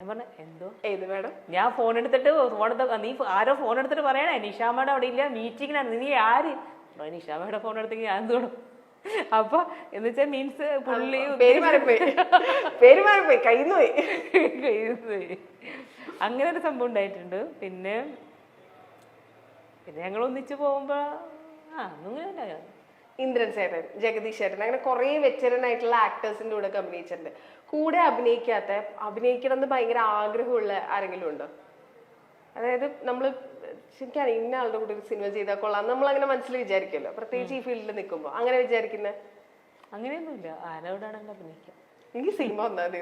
ഞാൻ പറഞ്ഞു എന്തോ? ഏത് മേഡം? ഞാൻ ഫോൺ എടുത്തിട്ട് ഫോൺ നീ ആരോ ഫോൺ എടുത്തിട്ട് പറയണേ? നിഷാമ്മയുടെ അവിടെ ഇല്ല മീറ്റിങ്ങിനാണ് നീ ആര്? നിഷാ നിഷാമ്മയുടെ ഫോൺ എടുത്തെങ്കിൽ ഞാൻ തോന്നും അപ്പൊ എന്ന് വെച്ചാൽ മീൻസ് പുള്ളി പേര് മാറിപ്പോയി. പേര് മാറിപ്പോയി. കയ്യിൽ പോയി. അങ്ങനെ ഒരു സംഭവം ഉണ്ടായിട്ടുണ്ട്. പിന്നെ പിന്നെ ഞങ്ങൾ ഒന്നിച്ചു പോകുമ്പോ ആ ഒന്നും ഇന്ദ്രൻ ചേട്ടൻ ജഗദീഷ് ചേട്ടൻ അങ്ങനെ കുറേ വെറ്ററൻ ആയിട്ടുള്ള ആക്ടേഴ്സിന്റെ കൂടെ ഒക്കെ അഭിനയിച്ചിട്ടുണ്ട്. കൂടെ അഭിനയിക്കാത്ത അഭിനയിക്കണം എന്ന് ഭയങ്കര ആഗ്രഹമുള്ള ആരെങ്കിലും ഉണ്ടോ? അതായത് നമ്മൾ ശരിക്കും ഇന്ന ആളുടെ കൂടെ ഒരു സിനിമ ചെയ്താൽ കൊള്ളാം. നമ്മൾ അങ്ങനെ മനസ്സിൽ വിചാരിക്കുമല്ലോ. പ്രത്യേകിച്ച് ഈ ഫീൽഡിൽ നിൽക്കുമ്പോൾ അങ്ങനെ വിചാരിക്കുന്നത് അങ്ങനെയൊന്നുമില്ല. ആരോടാണെങ്കിൽ അഭിനയിക്കാം. എനിക്ക് സിനിമ വന്നാൽ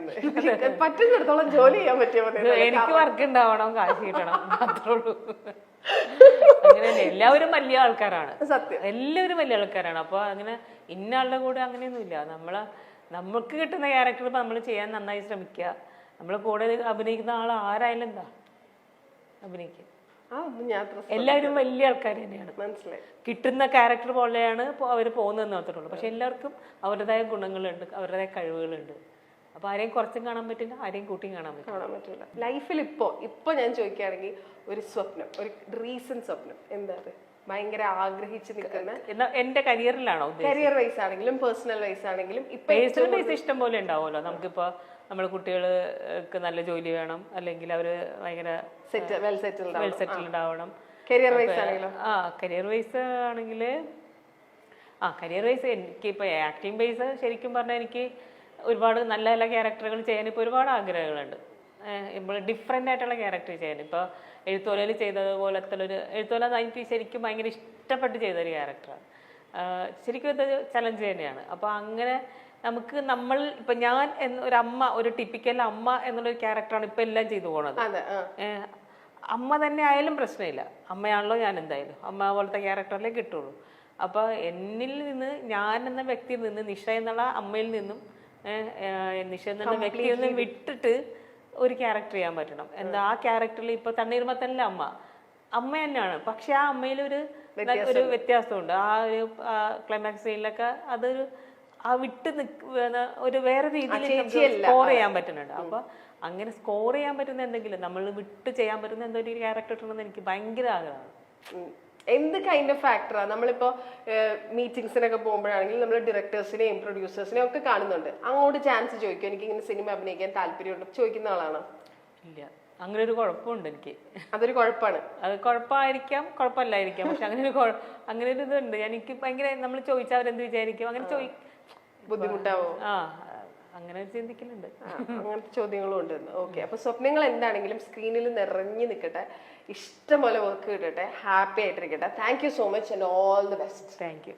പറ്റുന്നിടത്തോളം ജോലി ചെയ്യാൻ പറ്റിയ എനിക്ക് വർക്ക് ഉണ്ടാവണം കാശ് കിട്ടണം. ഉള്ളൂ. അങ്ങനെയല്ല? എല്ലാവരും വലിയ ആൾക്കാരാണ്. സത്യം. എല്ലാവരും വലിയ ആൾക്കാരാണ്. അപ്പോൾ അങ്ങനെ ഇന്ന ആളുടെ കൂടെ അങ്ങനെയൊന്നുമില്ല. നമ്മളെ നമുക്ക് കിട്ടുന്ന ക്യാരക്ടർ നമ്മൾ ചെയ്യാൻ നന്നായി ശ്രമിക്കുക നമ്മളെ കൂടെ അഭിനയിക്കുന്ന ആൾ ആരായാലും എന്താ? അഭിനയിക്കുക അത്ര എല്ലാവരും വലിയ ആൾക്കാർ തന്നെയാണ്. മനസ്സിലായി. കിട്ടുന്ന ക്യാരക്ടർ പോലെയാണ് അവർ പോകുന്നതെന്ന് മാത്രമേ ഉള്ളൂ. പക്ഷെ എല്ലാവർക്കും അവരുടേതായ ഗുണങ്ങളുണ്ട് അവരുടേതായ കഴിവുകളുണ്ട്. അപ്പോൾ ആരെയും കുറച്ചും കാണാൻ പറ്റില്ല ആരെയും കൂട്ടിയും കാണാൻ പറ്റില്ല. കാണാൻ പറ്റില്ല. ലൈഫിൽ ഇപ്പോ ഇപ്പൊ ഞാൻ ചോദിക്കുകയാണെങ്കിൽ ഒരു സ്വപ്നം ഒരു റീസൺ സ്വപ്നം. എന്താ അത്? ഭയങ്കര ആഗ്രഹിച്ച് നിൽക്കുന്ന എന്റെ കരിയറിലാണോ കരിയർ വൈസ് ആണെങ്കിലും പേഴ്സണൽ വൈസ് ആണെങ്കിലും പേഴ്സണൽ വൈസ് ഇഷ്ടം പോലെ ഉണ്ടാവുമല്ലോ. നമുക്കിപ്പോ നമ്മുടെ കുട്ടികൾക്ക് നല്ല ജോലി വേണം അല്ലെങ്കിൽ അവർ ഭയങ്കര വെൽ സെറ്റിൽഡ് വെൽ സെറ്റിൽഡ് ആവണം. കരിയർ വൈസ് ആണെങ്കിലും? ആ കരിയർ വൈസ് ആണെങ്കിൽ ആ കരിയർ വൈസ് എനിക്ക് ഇപ്പൊ ആക്ടിങ് വൈസ് ശരിക്കും പറഞ്ഞാൽ എനിക്ക് ഒരുപാട് നല്ല നല്ല ക്യാരക്ടറുകൾ ചെയ്യാൻ ഇപ്പോൾ ഒരുപാട് ആഗ്രഹങ്ങളുണ്ട്. ഇപ്പോൾ ഡിഫറെന്റ് ആയിട്ടുള്ള ക്യാരക്ടർ ചെയ്യാൻ. ഇപ്പോൾ എഴുത്തോലയിൽ ചെയ്തതുപോലത്തെ ഒരു എഴുത്തോല എനിക്ക് ശരിക്കും ഭയങ്കര ഇഷ്ടപ്പെട്ട് ചെയ്തൊരു ക്യാരക്ടറാണ് ശരിക്കും ഇത് ചലഞ്ച് തന്നെയാണ്. അപ്പോൾ അങ്ങനെ നമുക്ക് നമ്മൾ ഇപ്പൊ ഞാൻ എന്ന ഒരു അമ്മ ഒരു ടിപ്പിക്കൽ അമ്മ എന്നുള്ളൊരു ക്യാരക്ടറാണ് ഇപ്പോൾ എല്ലാം ചെയ്തു പോണത്. അമ്മ തന്നെ ആയാലും പ്രശ്നമില്ല. അമ്മയാണല്ലോ ഞാൻ എന്തായാലും. അമ്മ പോലത്തെ ക്യാരക്ടറിലേ കിട്ടുള്ളൂ. അപ്പോൾ എന്നിൽ നിന്ന് ഞാൻ എന്ന വ്യക്തിയിൽ നിന്ന് നിഷ എന്നുള്ള അമ്മയിൽ നിന്നും നിഷ എന്ന വ്യക്തിയിൽ നിന്നും വിട്ടിട്ട് ഒരു ക്യാരക്ടർ ചെയ്യാൻ പറ്റണം. എന്താ ആ ക്യാരക്ടറിൽ ഇപ്പൊ തണ്ണീർമത്തല്ല അമ്മ. അമ്മ തന്നെയാണ്. പക്ഷെ ആ അമ്മയിൽ ഒരു ഒരു വ്യത്യാസമുണ്ട്. ആ ഒരു ക്ലൈമാക്സ് സീനിലൊക്കെ അതൊരു ആ വിട്ട് ഒരു വേറെ രീതിയിൽ സ്കോർ ചെയ്യാൻ പറ്റുന്നുണ്ട്. അപ്പൊ അങ്ങനെ സ്കോർ ചെയ്യാൻ പറ്റുന്ന എന്തെങ്കിലും നമ്മൾ വിട്ട് ചെയ്യാൻ പറ്റുന്ന എന്തെങ്കിലും ക്യാരക്ടർ ഉണ്ടെന്ന് എനിക്ക് ഭയങ്കര ആഗ്രഹമാണ്. എന്ത് കൈൻഡ് ഓഫ് ഫാക്ടറാണ് നമ്മളിപ്പോ മീറ്റിംഗ്സിനൊക്കെ പോകുമ്പോഴാണെങ്കിൽ നമ്മൾ ഡയറക്ടേഴ്സിനെയും പ്രൊഡ്യൂസേഴ്സിനെയും ഒക്കെ കാണുന്നുണ്ട്. അങ്ങോട്ട് ചാൻസ് ചോദിക്കും എനിക്ക് ഇങ്ങനെ സിനിമ അഭിനയിക്കാൻ താല്പര്യമുണ്ട്? ചോദിക്കുന്ന ആളാണ്? ഇല്ല. അങ്ങനെ ഒരു കുഴപ്പമുണ്ട് എനിക്ക്. അതൊരു കുഴപ്പമാണ് അത് കുഴപ്പമായിരിക്കാം കുഴപ്പമില്ലായിരിക്കാം. പക്ഷെ അങ്ങനെ ഒരു അങ്ങനെ ഒരു ഇതുണ്ട് എനിക്ക് ഭയങ്കര നമ്മൾ ചോദിച്ചാൽ അവരെന്ത് വിചാരിക്കും? അങ്ങനെ ചോദി ബുദ്ധിമുട്ടാവോ? ആ. അങ്ങനെ ഒരു ചിന്തിക്കലുണ്ട് അങ്ങനത്തെ ചോദ്യങ്ങളും ഉണ്ട് ഓക്കെ അപ്പൊ സ്വപ്നങ്ങൾ എന്താണെങ്കിലും സ്ക്രീനിൽ നിറഞ്ഞു നിൽക്കട്ടെ. ഇഷ്ടംപോലെ വർക്ക് കിട്ടട്ടെ. Happy ആയിട്ടിരിക്കട്ടെ. Thank you so much and all the best thank you